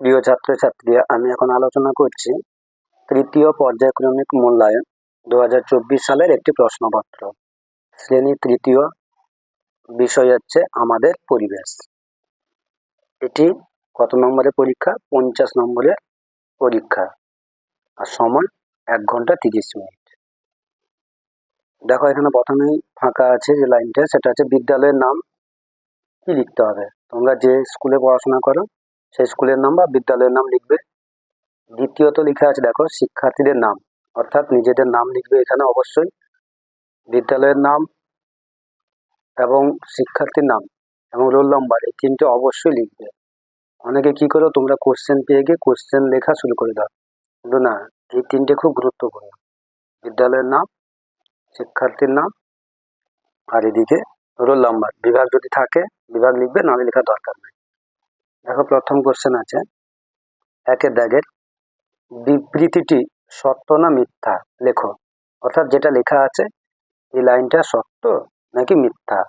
প্রিয় ছাত্রছাত্রী আমি এখন আলোচনা করছি তৃতীয় পর্যায়ক্রমিক মূল্যায়ন দু হাজার চব্বিশ সালের একটি প্রশ্নপত্র। শ্রেণি তৃতীয় বিষয় হচ্ছে আমাদের পরিবেশ। এটি কত নম্বরের পরীক্ষা? পঞ্চাশ নম্বরের পরীক্ষা। আর সময় এক ঘণ্টা তিরিশ মিনিট। দেখো, এখানে প্রথমেই ফাঁকা আছে যে লাইনটা, সেটা হচ্ছে বিদ্যালয়ের নাম কি লিখতে হবে? তোমরা যে স্কুলে পড়াশোনা করো সেই স্কুলের নাম বা বিদ্যালয়ের নাম লিখবে। দ্বিতীয়ত লেখা আছে, দেখো, শিক্ষার্থীদের নাম। অর্থাৎ নিজেদের নাম লিখবে এখানে অবশ্যই। বিদ্যালয়ের নাম এবং শিক্ষার্থীর নাম এবং রোল নম্বর, এই তিনটে অবশ্যই লিখবে। অনেকে কি করো, তোমরা কোশ্চেন পেয়ে গিয়ে কোশ্চেন লেখা শুরু করে দাও। কিন্তু না, এই তিনটে খুব গুরুত্বপূর্ণ। বিদ্যালয়ের নাম, শিক্ষার্থীর নাম আর এদিকে রোল নাম্বার। বিভাগ যদি থাকে, বিভাগ লিখবে নামে লেখার দরকার নেই। দেখো প্রথম কোশ্চেন আছে। একের দাগের বিবৃতিটি সত্য না মিথ্যা? লেখো। অর্থাৎ যেটা লেখা আছে, এই লাইনটা সত্য নাকি মিথ্যা?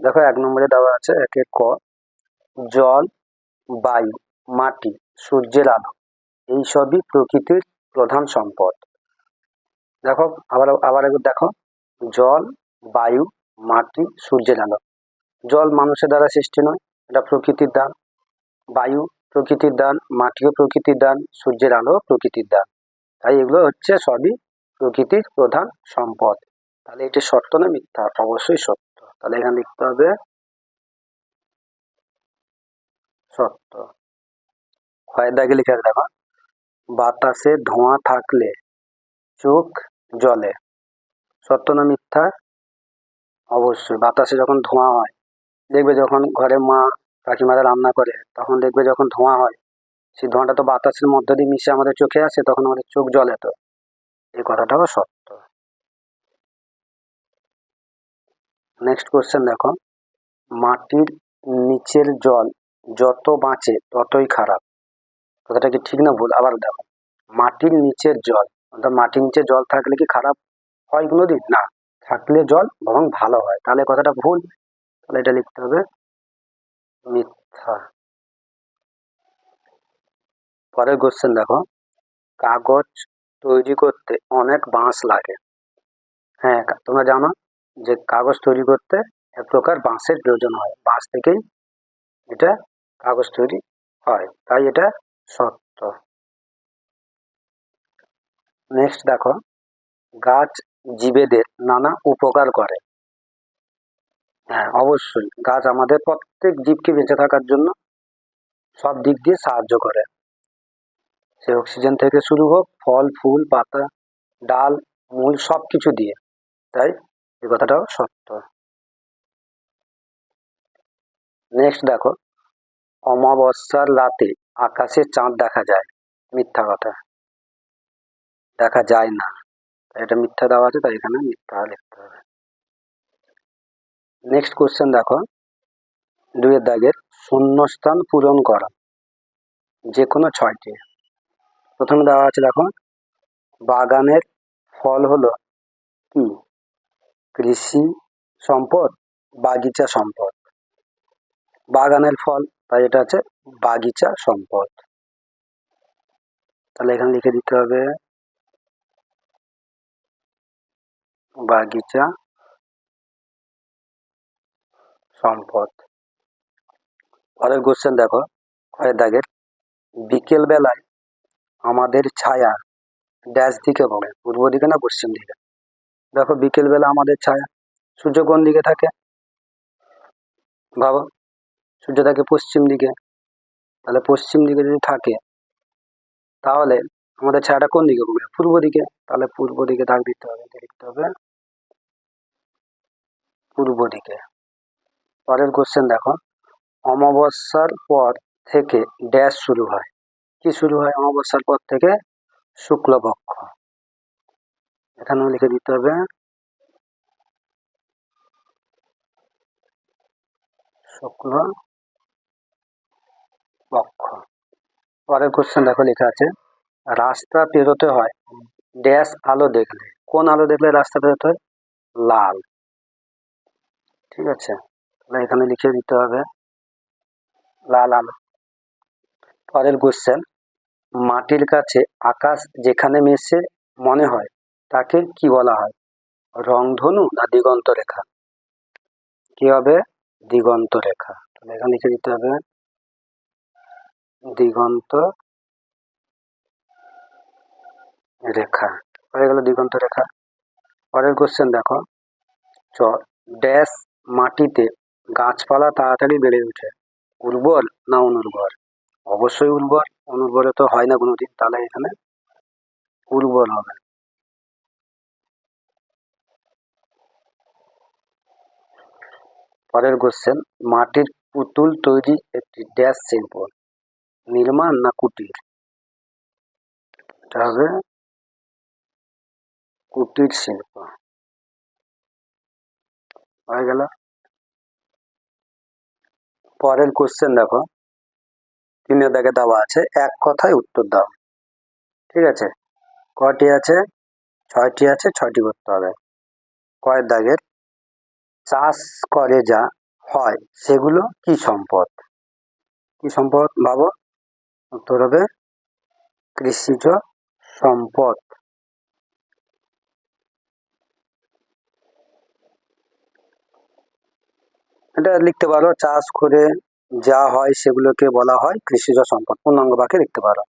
দেখো এক নম্বরে দেওয়া আছে, একে ক, জল, বায়ু, মাটি, সূর্যের আলো, এই সবই প্রকৃতির প্রধান সম্পদ। দেখো, আবার আবার একবার দেখো। জল, বায়ু, মাটি, সূর্যের আলো। জল মানুষের দ্বারা সৃষ্টি নয়, এটা প্রকৃতির দান বায়ু প্রকৃতির দান, মাটিও প্রকৃতির দান, সূর্যের আলো প্রকৃতির দান। তাই এগুলো হচ্ছে সবই প্রকৃতির প্রধান সম্পদ। তাহলে এটি সত্য না মিথ্যা? অবশ্যই সত্য। তাহলে এখানে লিখতে হবে সত্য। দাগে লিখে দেখো বাতাসে ধোঁয়া থাকলে চোখ জলে সত্য না মিথ্যা? অবশ্যই। বাতাসে যখন ধোঁয়া হয়, দেখবে যখন ঘরে মা কাকিমারা রান্না করে, তখন দেখবে যখন ধোঁয়া হয়, সেই ধোঁয়াটা তো বাতাসের মধ্য দিয়ে মিশে আমাদের চোখে আসে, তখন আমাদের চোখ জ্বলে তো। এই কথাটাও সত্য। নেক্সট কোশ্চেন দেখো। মাটির নিচের জল যত বাঁচে, ততই খারাপ। কথাটা কি ঠিক না ভুল? আবার দেখো। মাটির নিচের জল, অর্থাৎ মাটির নিচে জল থাকলে কি খারাপ হয় কোনোদিন? না, থাকলে জল বরং ভালো হয়। তাহলে কথাটা ভুল। তাহলে এটা লিখতে হবে মিথ্যা। পরের কোশ্চেন দেখো। কাগজ তৈরি করতে অনেক বাঁশ লাগে। হ্যাঁ তোমরা জানো যে কাগজ তৈরি করতে এক প্রকার বাঁশের প্রয়োজন হয়। বাঁশ থেকেই এটা কাগজ তৈরি হয়। তাই এটা সত্য। নেক্সট দেখো। গাছ জীবেদের নানা উপকার করে। হ্যাঁ অবশ্যই। গাছ আমাদের প্রত্যেক জীবকে বেঁচে থাকার জন্য সব দিক দিয়ে সাহায্য করে। সে অক্সিজেন থেকে শুরু হোক, ফল, ফুল, পাতা, ডাল, মূল সব কিছু দিয়ে। তাই? এই কথাটাও সত্য। নেক্সট দেখো। অমাবস্যার রাতে আকাশে চাঁদ দেখা যায়। মিথ্যা কথা। দেখা যায় না। এটা মিথ্যা দেওয়া আছে, তাই এখানে মিথ্যা লিখতে হবে। নেক্সট কোশ্চেন দেখো। দুইয়ের দাগের শূন্যস্থান পূরণ করা। যে কোনো ছয়টি। প্রথমে দেওয়া আছে দেখো, বাগানের ফল হলো কি? কৃষি সম্পদ, বাগিচা সম্পদ। বাগানের ফল, তাই এটা হচ্ছে বাগিচা সম্পদ। তাহলে এখানে লিখে দিতে হবে, বাগিচা সম্পদ। পরের কোশ্চেন দেখো কয়ের দাগের। বিকেল বেলায় আমাদের ছায়া ড্যাশ দিকে পড়ে পূর্ব দিকে না পশ্চিম দিকে? দেখো বিকেল বেলা আমাদের ছায়া সূর্য কোন দিকে থাকে? ভাবো, সূর্য থাকে পশ্চিম দিকে। তাহলে পশ্চিম দিকে যদি থাকে, তাহলে আমাদের ছায়াটা কোন দিকে পড়বে পূর্ব দিকে। তাহলে পূর্ব দিকে দাগ দিতে হবে লিখতে হবে পূর্ব দিকে। পরের কোশ্চেন দেখো। অমাবস্যার পর থেকে ড্যাশ শুরু হয়। কি শুরু হয়? অমাবস্যার পর থেকে শুক্লপক্ষ। এখানেও লিখে দিতে হবে। শুক্ল পক্ষ পরের কোশ্চেন দেখো লেখা আছে। রাস্তা পেরোতে হয়। ড্যাশ আলো দেখলে। কোন আলো দেখলে রাস্তা পেরোতে হয়? লাল। ঠিক আছে? এখানে লিখে দিতে হবে। লাল আলো পরের কোশ্চেন মাটির কাছে আকাশ যেখানে মেশে মনে হয়, তাকে কি বলা হয়? রংধনু না দিগন্ত রেখা কি হবে? দিগন্ত রেখা তাহলে এখানে লিখে দিতে হবে, দিগন্ত রেখা। হয়ে গেল দিগন্ত রেখা পরের কোশ্চেন দেখো, চ, ড্যাশ মাটিতে গাছপালা তাড়াতাড়ি বেড়ে ওঠে। উর্বর না অনুর্বর? অবশ্যই উর্বর। অনুর্বরে তো হয় না কোনোদিন, তাহলে এখানে উর্বর হবে। পরের কোশ্চেন মাটির পুতুল তৈরি একটি ড্যাশ শিল্প, নির্মাণ না কুটির? এটা হবে কুটির শিল্প। হয়ে গেল। পরের কোশ্চেন দেখো। তিনে দাগে দেওয়া আছে, এক কথায় উত্তর দাও। ঠিক আছে? কটি আছে? ছয়টি আছে, ছয়টি করতে হবে। কয়ের দাগের। চাষ করে যা হয়, সেগুলো কি সম্পদ? কি সম্পদ ভাবো উত্তর হবে কৃষিজ সম্পদ। এটা লিখতে পারো, চাষ করে যা হয় সেগুলোকে বলা হয় কৃষিজ সম্পদ। পূর্ণাঙ্গ বাক্যে লিখতে পারো।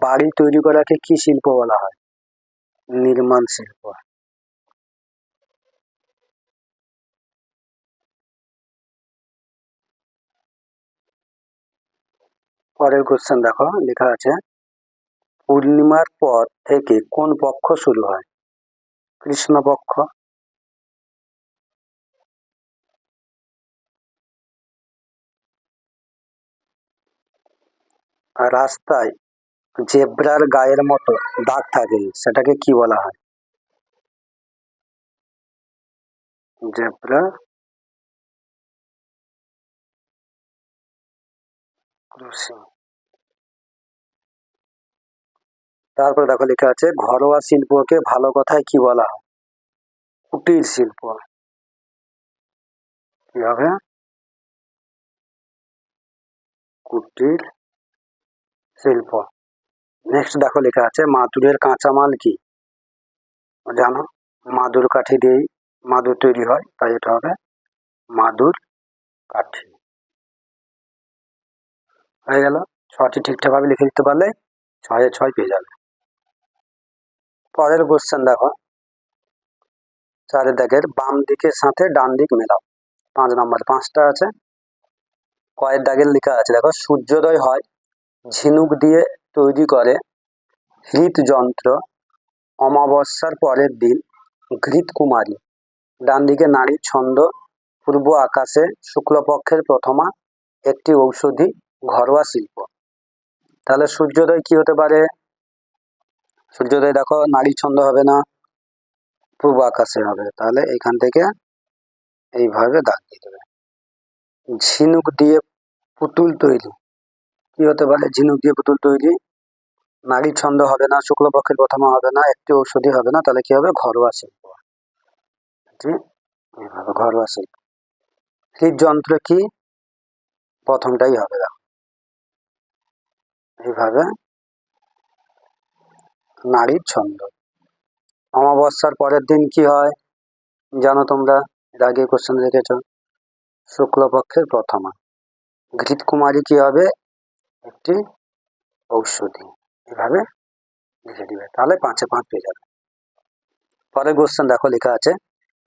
বাড়ি তৈরি করাকে কি শিল্প বলা হয়? নির্মাণ শিল্প। পরের কোশ্চেন দেখো, লেখা আছে, পূর্ণিমার পর থেকে কোন পক্ষ শুরু হয়? কৃষ্ণপক্ষ রাস্তায় জেব্রার গায়ের মতো দাগ থাকে, সেটাকে কি বলা হয়? জেব্রা? ক্রসিং। তারপরে দেখো লেখা আছে, ঘরোয়া শিল্পকে ভালো কথায় কি বলা হয়? কুটির শিল্প। কি হবে? কুটির শিল্প। নেক্সট দেখো লেখা আছে, মাদুরের কাঁচামাল কি? জানো? মাদুর কাঠি দিয়েই মাদুর তৈরি হয়, তাই এটা হবে মাদুর কাঠি। হয়ে গেল ছটি ঠিকঠাকভাবে লিখে দিতে পারলে ছয়ে ছয় পেয়ে যাবে। পরের কোশ্চেন দেখো। চারের দাগের বাম দিকের সাথে ডান দিক মেলাও। পাঁচ নম্বর পাঁচটা আছে। কয়ের দাগের লেখা আছে, দেখো, সূর্যোদয় হয় ঝিনুক দিয়ে তৈরি করে হৃদযন্ত্র অমাবস্যার পরের দিন ঘৃত কুমারী ডান দিকে নারী ছন্দ, পূর্ব আকাশে শুক্লপক্ষের প্রথমা, একটি ঔষধি ঘরোয়া শিল্প। তাহলে সূর্যোদয় কি হতে পারে? সূর্যোদয় দেখো, নারী ছন্দ হবে না, পূর্ব আকাশে হবে। তাহলে এখান থেকে এইভাবে দাগ দিয়ে দেবে। ঝিনুক দিয়ে পুতুল তৈরি। কি হতে পারে? ঝিনুক দিয়ে পুতুল তৈরি। নারী ছন্দ হবে না শুক্লপক্ষের প্রথমা হবে না, একটি ঔষধি হবে না, তাহলে কি হবে? ঘরোয়া শিল্প। এইভাবে ঘরোয়া শিল্প। হৃদযন্ত্র কি? প্রথমটাই হবে এইভাবে। নারীর ছন্দ। অমাবস্যার পরের দিন কি হয়? জানো তোমরা, এর আগে কোশ্চেন দেখেছ শুক্লপক্ষের প্রথমা। ঘৃত কুমারী কি হবে? একটি ঔষধি। এভাবে লিখে দিবে। তাহলে পাঁচে পাঁচ পেয়ে যাবে। পরের কোশ্চেন দেখো, লেখা আছে,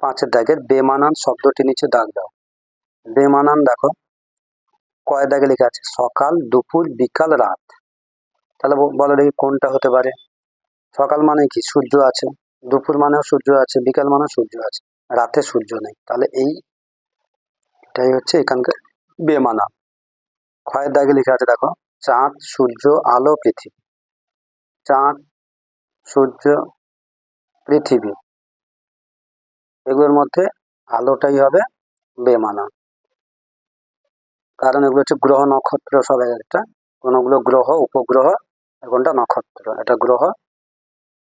পাঁচের দাগের বেমানান শব্দটি নিচে দাগ দাও। বেমানান দেখো কয় দাগে লেখা আছে, সকাল, দুপুর, বিকাল, রাত। তাহলে বলো দেখি কোনটা হতে পারে? সকাল মানে কি? সূর্য আছে। দুপুর মানেও সূর্য আছে, বিকাল মানেও সূর্য আছে। রাতে সূর্য নেই। তাহলে এই, এটাই হচ্ছে এখানকার বেমানা ক্ষয়ের দাগে লেখা আছে, দেখো চাঁদ, সূর্য, আলো, পৃথিবী। চাঁদ, সূর্য, পৃথিবী। এগুলোর মধ্যে আলোটাই হবে বেমানা। কারণ এগুলো হচ্ছে গ্রহ, নক্ষত্র সব এক একটা। কোনোগুলো গ্রহ, উপগ্রহ, আর কোনটা নক্ষত্র। এটা গ্রহ,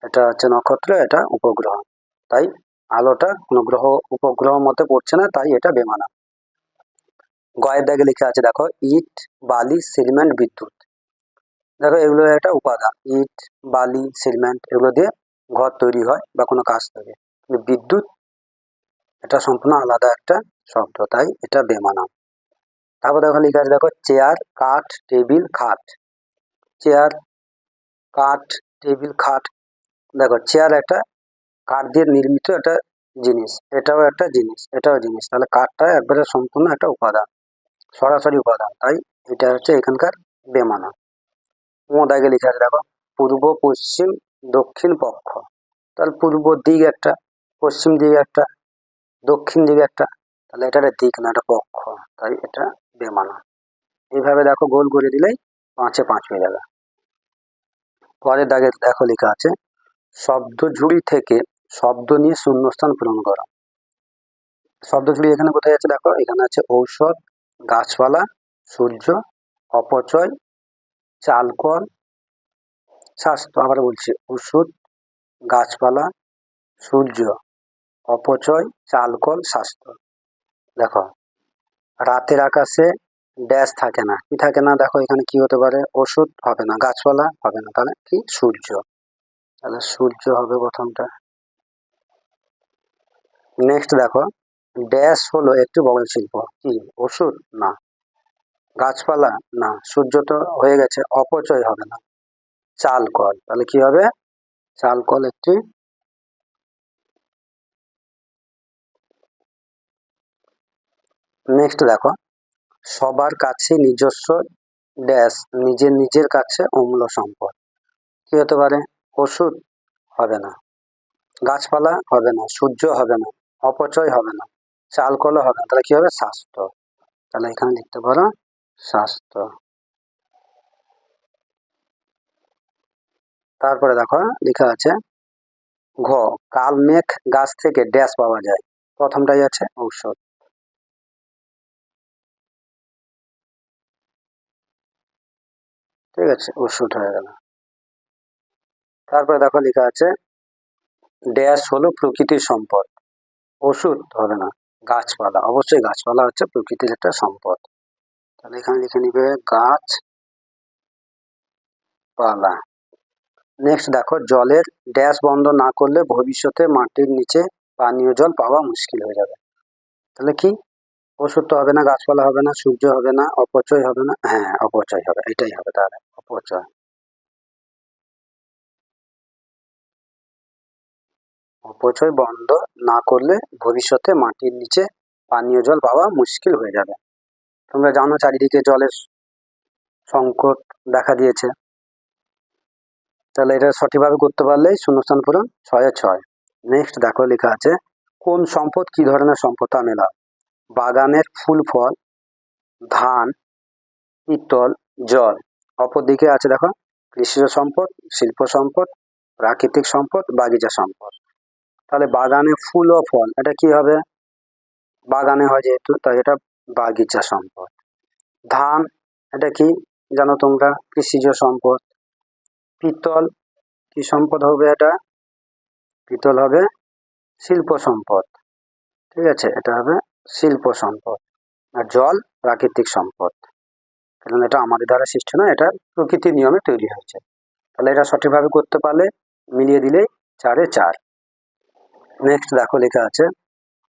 এটা হচ্ছে নক্ষত্র, এটা উপগ্রহ। তাই আলোটা কোনো গ্রহ, উপগ্রহ মতে পড়ছে না, তাই এটা বেমানা। গয়ের দাগে লেখা আছে, দেখো, ইট, বালি, সিমেন্ট, বিদ্যুৎ। দেখো, এগুলো একটা উপাদান। ইট, বালি, সিমেন্ট, এগুলো দিয়ে ঘর তৈরি হয় বা কোনো কাজ থাকে। কিন্তু বিদ্যুৎ এটা সম্পূর্ণ আলাদা একটা শব্দ, তাই এটা বেমানান তারপর দেখো, লেখা আছে, দেখো, চেয়ার, কাঠ, টেবিল, খাট। চেয়ার, কাঠ, টেবিল, খাট। দেখো, চেয়ার একটা কাঠ দিয়ে নির্মিত একটা জিনিস, এটাও একটা জিনিস, এটাও জিনিস। তাহলে কাঠটা একবারে সম্পূর্ণ একটা উপাদান। সরাসরি উপাদান তাই এটা হচ্ছে এখানকার বেমানা। ও দাগে লেখা আছে, দেখো, পূর্ব, পশ্চিম, দক্ষিণ পক্ষ। তাহলে পূর্ব দিক একটা, পশ্চিম দিক একটা, দক্ষিণ দিকে একটা, তাহলে এটা দিক না একটা পক্ষ। তাই এটা বেমানা। এইভাবে দেখো, গোল করে দিলেই পাঁচে পাঁচ হয়ে যাবে। পরের দাগে দেখো লেখা আছে, শব্দ ঝুড়ি থেকে শব্দ নিয়ে শূন্যস্থান পূরণ করা। শব্দ ঝুড়ি এখানে কোথায় আছে, দেখো, এখানে আছে ঔষধ গাছপালা, সূর্য, অপচয় চালকল স্বাস্থ্য, আবার বলছি ওষুধ, গাছপালা, সূর্য, অপচয় চালকল স্বাস্থ্য। দেখো, রাতের আকাশে ড্যাশ থাকে না। কি থাকে না? দেখো এখানে কি হতে পারে? ওষুধ হবে না, গাছপালা হবে না। তাহলে কি? সূর্য। তাহলে সূর্য হবে প্রথমটা। নেক্সট দেখো ড্যাশ হলো একটি বড় শিল্প। কি ওষুধ না। গাছপালা? না। সূর্য তো হয়ে গেছে, অপচয় হবে না। চাল কল। তাহলে কি হবে? চাল কল একটি নেক্সট দেখো। সবার কাছে নিজস্ব ড্যাশ, নিজের নিজের কাছে অমূল্য সম্পদ। কি হতে পারে? ওষুধ হবে না। গাছপালা? হবে না। সূর্য? হবে না। অপচয়? হবে না। চাল কলও হবে না, তাহলে কি হবে? স্বাস্থ্য। তাহলে এখানে লিখতে পারো, স্বাস্থ্য। তারপরে দেখো, লেখা আছে, ঘ, কাল মেঘ গাছ থেকে ড্যাশ পাওয়া যায়। প্রথমটাই আছে ঔষধ। ঠিক আছে ওষুধ হয়ে গেল। তারপরে দেখো লেখা আছে, ড্যাশ হলো প্রকৃতির সম্পদ। ওষুধ হবে না। গাছপালা, অবশ্যই গাছপালা হচ্ছে প্রকৃতির একটা সম্পদ। তাহলে এখানে লিখে নিবে গাছ পালা নেক্সট দেখো, জলের ড্যাশ বন্ধ না করলে ভবিষ্যতে মাটির নিচে পানীয় জল পাওয়া মুশকিল হয়ে যাবে। তাহলে কি? ওষুধ হবে না, গাছপালা হবে না, সূর্য হবে না, অপচয় হবে না হ্যাঁ অপচয় হবে, এটাই হবে তাহলে, অপচয়। অপচয় বন্ধ না করলে ভবিষ্যতে মাটির নিচে পানীয় জল পাওয়া মুশকিল হয়ে যাবে। তোমরা জানো চারিদিকে জলের সংকট দেখা দিয়েছে। তাহলে এটা সঠিকভাবে করতে পারলেই শূন্যস্থান পূরণ ছয়ে ছয়। নেক্সট দেখো লেখা আছে, কোন সম্পদ কি ধরনের সম্পদ তা মেলা বাগানের ফুল, ফল, ধান, পিতল, জল। অপরদিকে আছে দেখো, কৃষিজ সম্পদ, শিল্প সম্পদ, প্রাকৃতিক সম্পদ, বাগিচা সম্পদ। তাহলে বাগানে ফুল ও ফল, এটা কি হবে? বাগানে হয় যেহেতু তাই এটা বাগিচা সম্পদ। ধান, এটা কি জানো তোমরা? কৃষিজ সম্পদ। পিতল, কি সম্পদ হবে এটা? পিতল হবে শিল্প সম্পদ। ঠিক আছে, এটা হবে শিল্প সম্পদ। আর জল, প্রাকৃতিক সম্পদ। কারণ এটা আমাদের দ্বারা সৃষ্টি নয়, এটা প্রকৃতির নিয়মে তৈরি হয়েছে। তাহলে এটা সঠিকভাবে করতে পারলে, মিলিয়ে দিলে চারে চার। নেক্সট দেখো লেখা আছে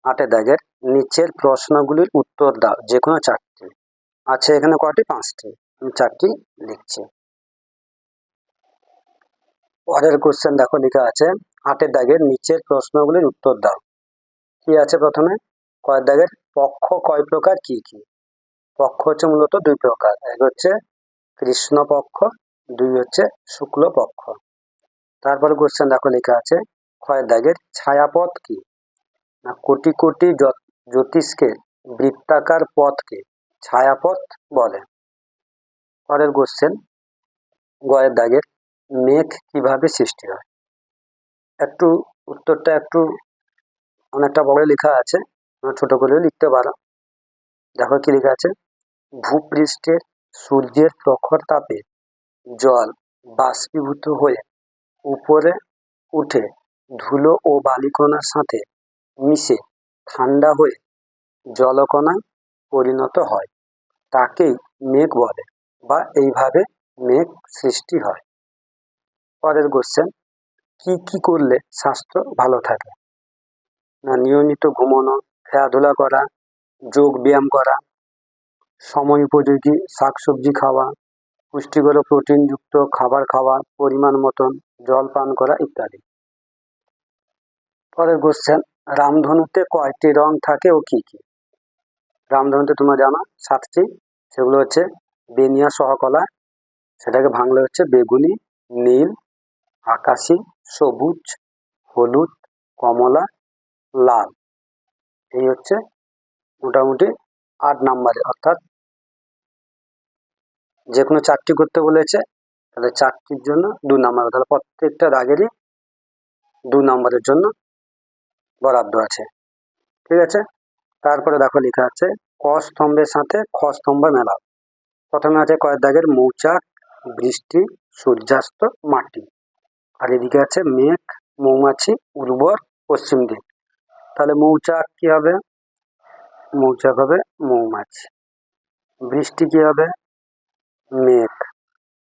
আটের দাগের নিচের প্রশ্নগুলির উত্তর দাও যে কোনো চারটি। আছে এখানে কটি? পাঁচটি। আমি চারটি লিখছি। পরের কোশ্চেন দেখো লেখা আছে আটের দাগের নিচের প্রশ্নগুলির উত্তর দাও। কি আছে প্রথমে? কয়ের দাগের পক্ষ কয় প্রকার, কি কি? পক্ষ হচ্ছে মূলত দুই প্রকার, এক হচ্ছে কৃষ্ণ পক্ষ দুই হচ্ছে শুক্ল পক্ষ তারপরে কোশ্চেন দেখো লেখা আছে ক্ষয়ের দাগের ছায়াপথ কি? না কোটি কোটি জ্যোতিষকে বৃত্তাকার পথকে ছায়াপথ বলে? পরের কোশ্চেন গয়ের দাগের মেঘ কীভাবে সৃষ্টি হয়? একটু উত্তরটা একটু অনেকটা বড় লেখা আছে ছোট করেও লিখতে পারো। দেখো কি লেখা আছে? ভূপৃষ্ঠের সূর্যের প্রখর তাপে জল বাষ্পীভূত হয়ে উপরে উঠে ধুলো ও বালিকণার সাথে মিশে ঠান্ডা হয়ে জলকণায় পরিণত হয়। তাকেই মেঘ বলে বা এইভাবে মেঘ সৃষ্টি হয়। পরের কোশ্চেন কি কি করলে স্বাস্থ্য ভালো থাকে? না, নিয়মিত ঘুমানো, খেলাধুলা করা, যোগ ব্যায়াম করা, সময় উপযোগী শাকসবজি খাওয়া, পুষ্টিকর প্রোটিনযুক্ত খাবার খাওয়া, পরিমাণ মতন জল পান করা ইত্যাদি। পরের কোশ্চেন রামধনুতে কয়টি রং থাকে ও কি কি? রামধনুতে তোমরা জানো সাতটি, সেগুলো হচ্ছে বেনিয়া সহকলা, সেটাকে ভাঙলে হচ্ছে বেগুনি, নীল, আকাশি, সবুজ, হলুদ, কমলা, লাল। এই হচ্ছে মোটামুটি আট নাম্বারে, অর্থাৎ যে কোনো চারটি করতে বলেছে, তাহলে চারটির জন্য দু নাম্বার, তাহলে প্রত্যেকটা রাগেরই দু নাম্বারের জন্য বরাদ্দ আছে। ঠিক আছে? তারপরে দেখো লেখা আছে ক স্তম্ভের সাথে খ স্তম্ভ মেলা প্রথমে আছে কয়েক দাগের মৌচাক বৃষ্টি, সূর্যাস্ত, মাটি। আর এদিকে আছে মেঘ, মৌমাছি, উর্বর, পশ্চিম দিক। তাহলে মৌচাক কি হবে? মৌচাক হবে মৌমাছি। বৃষ্টি কি হবে? মেঘ।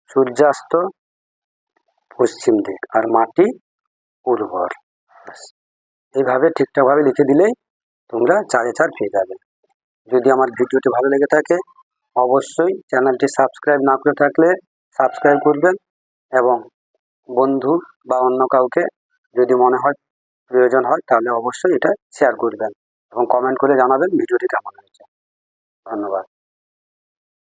সূর্যাস্ত, পশ্চিম দিক। আর মাটি উর্বর। এইভাবে ঠিকঠাকভাবে লিখে দিলেই তোমরা চারে চার পেয়ে যাবে। যদি আমার ভিডিওটি ভালো লেগে থাকে, অবশ্যই চ্যানেলটি সাবস্ক্রাইব না করে থাকলে সাবস্ক্রাইব করবেন এবং বন্ধু বা অন্য কাউকে যদি মনে হয় প্রয়োজন হয়, তাহলে অবশ্যই এটা শেয়ার করবেন এবং কমেন্ট করে জানাবেন ভিডিওটি কেমন হয়েছে। ধন্যবাদ।